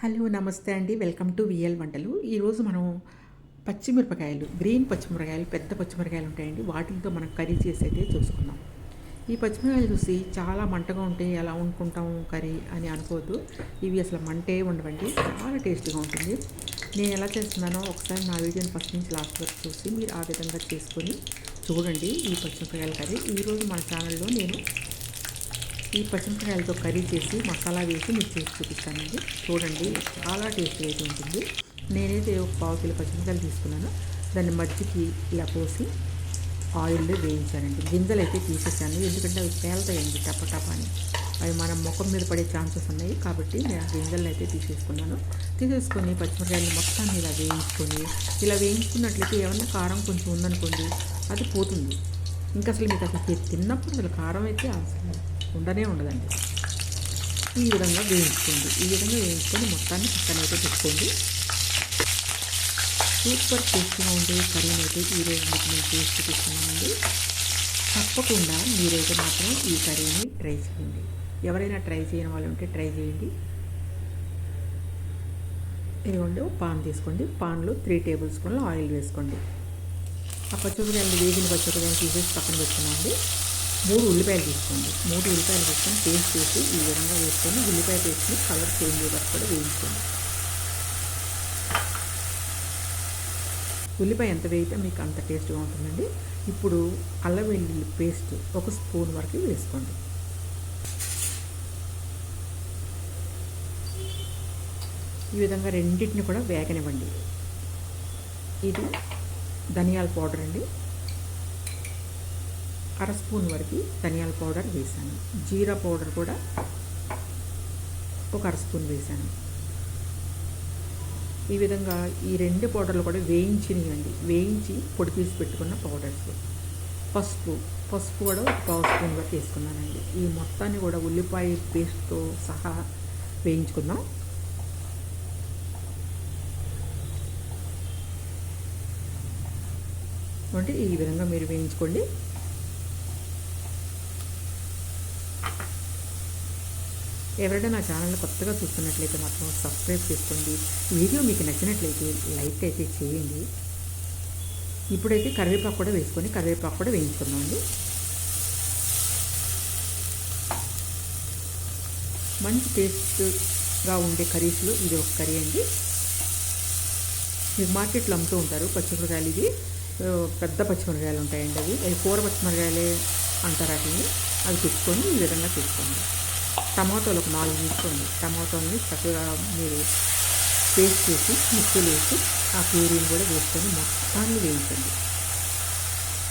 Hello నమస్తే అండి. Welcome to VL వంటలు. ఈరోజు మనం పచ్చిమిరపకాయలు గ్రీన్ పచ్చిమిరపకాయలు పెద్ద పచ్చిమిరపకాయలు ఉంటాయండి. వాటితో మనం కర్రీ చేసేది చూసుకుందాం. ఈ పచ్చిమిరపకాయలు చూసి చాలా మంటగా ఉంటే ఎలా వండుకుంటాం కర్రీ అని అనుకోవద్దు. ఇవి అసలు మంటే ఉండవండి. చాలా టేస్టీగా ఉంటుంది. నేను ఎలా చేస్తున్నానో ఒకసారి నా వీడియోని ఫస్ట్ నుంచి లాస్ట్ వరకు చూసి మీరు ఆ విధంగా చేసుకొని చూడండి ఈ పచ్చిమిరపకాయల కర్రీ. ఈరోజు మన ఛానల్లో నేను ఈ పచ్చిమిరపకాయలతో కర్రీ చేసి మసాలా వేసి మీకు చేసి చూపిస్తానండి. చూడండి చాలా టేస్టీ అయితే ఉంటుంది. నేనైతే ఒక పావు కిలో పచ్చిమిరపకాయలు తీసుకున్నాను. దాన్ని మజ్జికి ఇలా పోసి ఆయిల్లో వేయించానండి. గింజలు అయితే తీసేసాను. ఎందుకంటే అవి పేలుతాయండి టప అని. అవి మన ముఖం మీద పడే ఛాన్సెస్ ఉన్నాయి కాబట్టి నేను ఆ గింజలను అయితే తీసేసుకున్నాను. తీసేసుకొని పచ్చిమిరపకాయలు మొత్తాన్ని ఇలా వేయించుకొని ఇలా వేయించుకున్నట్లయితే ఏమన్నా కారం కొంచెం ఉందనుకోండి అది పోతుంది. ఇంకా అసలు మీకు అసలు తిన్నప్పుడు అసలు కారం అయితే అసలు ఉండనే ఉండదండి. ఈ విధంగా వేయించుకోండి. ఈ విధంగా వేయించుకొని మొత్తాన్ని పక్కనైతే పెట్టుకోండి. సూపర్ టేస్ట్గా ఉండే కర్రీని అయితే ఈరోజు మీకు నేను చేసి చూపిస్తున్నానండి. తప్పకుండా మీరైతే మాత్రం ఈ కర్రీని ట్రై చేయండి. ఎవరైనా ట్రై చేయని వాళ్ళు ఉంటే ట్రై చేయండి. ఇదిగోండి పాన్ తీసుకోండి. పాన్లో త్రీ టేబుల్ స్పూన్లు ఆయిల్ వేసుకోండి. ఆ పచ్చిమిరపకాయలు వేగిన పచ్చిమిరపకాయలు తీసేసి పక్కన పెట్టుకున్నాండి మూడు ఉల్లిపాయలు తీసుకోండి. మూడు ఉల్లిపాయలు తీసుకొని పేస్ట్ చేసి ఈ విధంగా వేసుకొని ఉల్లిపాయ పేస్ట్ని కలర్ చేంజ్ వరకు కూడా వేయించుకోండి. ఉల్లిపాయ ఎంత వేయితే మీకు అంత టేస్ట్గా ఉంటుందండి. ఇప్పుడు అల్లం వెల్లుల్లి పేస్ట్ ఒక స్పూన్ వరకు వేసుకోండి. ఈ విధంగా రెండింటిని కూడా వేగనివ్వండి. ఇది ధనియాల పౌడర్ అండి. అర స్పూన్ వరకు ధనియాల పౌడర్ వేసాను. జీరా పౌడర్ కూడా ఒక అర స్పూన్ వేసాను. ఈ విధంగా ఈ రెండు పౌడర్లు కూడా వేయించినవండి వేయించి పొడి తీసి పెట్టుకున్న పౌడర్స్. పసుపు పసుపు కూడా ఒక పావు స్పూన్ వరకు వేసుకున్నానండి. ఈ మొత్తాన్ని కూడా ఉల్లిపాయ పేస్ట్తో సహా వేయించుకుందాం. అంటే ఈ విధంగా మీరు వేయించుకోండి. ఎవరైనా నా ఛానల్ కొత్తగా చూస్తున్నట్లయితే మాత్రం సబ్స్క్రైబ్ చేసుకోండి. వీడియో మీకు నచ్చినట్లయితే లైక్ అయితే చేయండి. ఇప్పుడైతే కరివేపాకు కూడా వేసుకొని కరివేపాకు కూడా వేయించుకుందామండి. మంచి టేస్ట్గా ఉండే కర్రీస్లో ఇది ఒక కర్రీ అండి. మీరు మార్కెట్లో అమ్ముతూ ఉంటారు. పచ్చిమిరకాయలు ఇది పెద్ద పచ్చిమిరకాయలు ఉంటాయండి అవి. అవి కూర పచ్చిమిరకాయలే అంటారు వాటిని. అవి తెచ్చుకొని ఈ విధంగా తెచ్చుకోండి టమాటోలు ఒక నాలుగు తీసుకోండి టమాటోని చక్కగా మీరు పేస్ట్ చేసి మిక్సీలో వేసి ఆ ప్యూరీని కూడా వేసుకొని మొత్తాన్ని వేయించండి.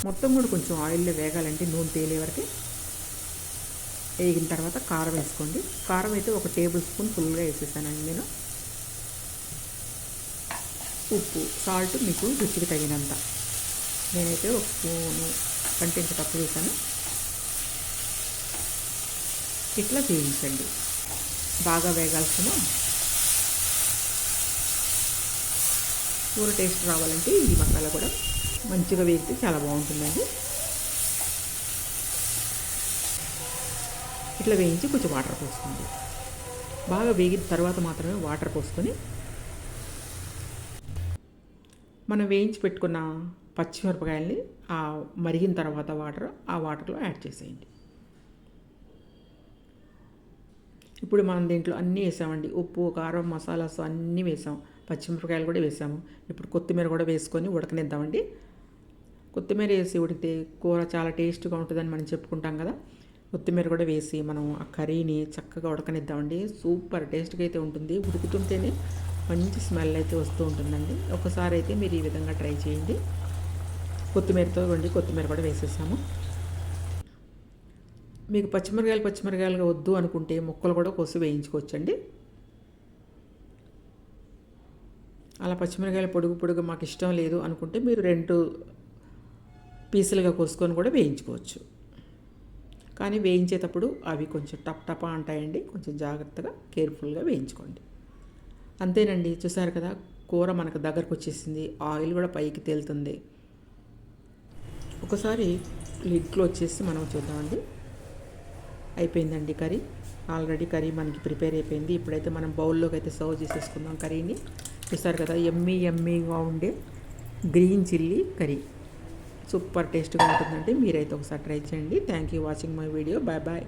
మొత్తం కూడా కొంచెం ఆయిల్లో వేగాలంటే నూనె తేలే వరకు వేగిన తర్వాత కారం వేసుకోండి. కారం అయితే ఒక టేబుల్ స్పూన్ ఫుల్గా వేసేసానండి నేను. ఉప్పు సాల్ట్ మీకు రుచికి తగినంత. నేనైతే ఒక స్పూను కంటే తక్కువ వేసాను. ఇట్లా వేయించండి బాగా వేగాల్సిన కూర టేస్ట్ రావాలంటే ఈ మసాలా కూడా మంచిగా వేగితే చాలా బాగుంటుందండి. ఇట్లా వేయించి కొంచెం వాటర్ పోసుకోండి. బాగా వేగిన తర్వాత మాత్రమే వాటర్ పోసుకొని మనం వేయించి పెట్టుకున్న పచ్చిమిరపకాయల్ని ఆ మరిగిన తర్వాత వాటర్ ఆ వాటర్లో యాడ్ చేసేయండి. ఇప్పుడు మనం దీంట్లో అన్నీ వేసామండి. ఉప్పు కారం మసాలాస్ అన్నీ వేసాం. పచ్చిమిరపకాయలు కూడా వేసాము. ఇప్పుడు కొత్తిమీర కూడా వేసుకొని ఉడకనిద్దామండి. కొత్తిమీర వేసి ఉడికితే కూర చాలా టేస్ట్గా ఉంటుందని మనం చెప్పుకుంటాం కదా. కొత్తిమీర కూడా వేసి మనం ఆ కర్రీని చక్కగా ఉడకనిద్దామండి. సూపర్ టేస్ట్గా అయితే ఉంటుంది. ఉడుకుతుంటేనే మంచి స్మెల్ అయితే వస్తూ ఉంటుందండి. ఒకసారి అయితే మీరు ఈ విధంగా ట్రై చేయండి. కొత్తిమీరతో వండి కొత్తిమీర కూడా వేసేసాము. మీకు పచ్చిమిరకాయలు పచ్చిమిరకాయలుగా వద్దు అనుకుంటే ముక్కలు కూడా కోసి వేయించుకోవచ్చండి. అలా పచ్చిమిరకాయలు పొడుగు పొడుగు మాకు ఇష్టం లేదు అనుకుంటే మీరు రెండు పీసులుగా కోసుకొని కూడా వేయించుకోవచ్చు. కానీ వేయించేటప్పుడు అవి కొంచెం టప్ టపా అంటాయండి. కొంచెం జాగ్రత్తగా కేర్ఫుల్గా వేయించుకోండి. అంతేనండి. చూసారు కదా కూర మనకు దగ్గరకు వచ్చేసింది. ఆయిల్ కూడా పైకి తేలుతుంది. ఒకసారి లిడ్లో వచ్చేసి మనం చూద్దామండి. అయిపోయిందండి కర్రీ. ఆల్రెడీ కర్రీ మనకి ప్రిపేర్ అయిపోయింది. ఇప్పుడైతే మనం బౌల్లోకి అయితే సర్వ్ చేసేసుకుందాం కర్రీని. చూస్తారు కదా ఎమ్మీ ఎమ్మీగా ఉండే గ్రీన్ చిల్లీ కర్రీ. సూపర్ టేస్ట్గా ఉంటుందండి. మీరైతే ఒకసారి ట్రై చేయండి. Thank you watching my video bye bye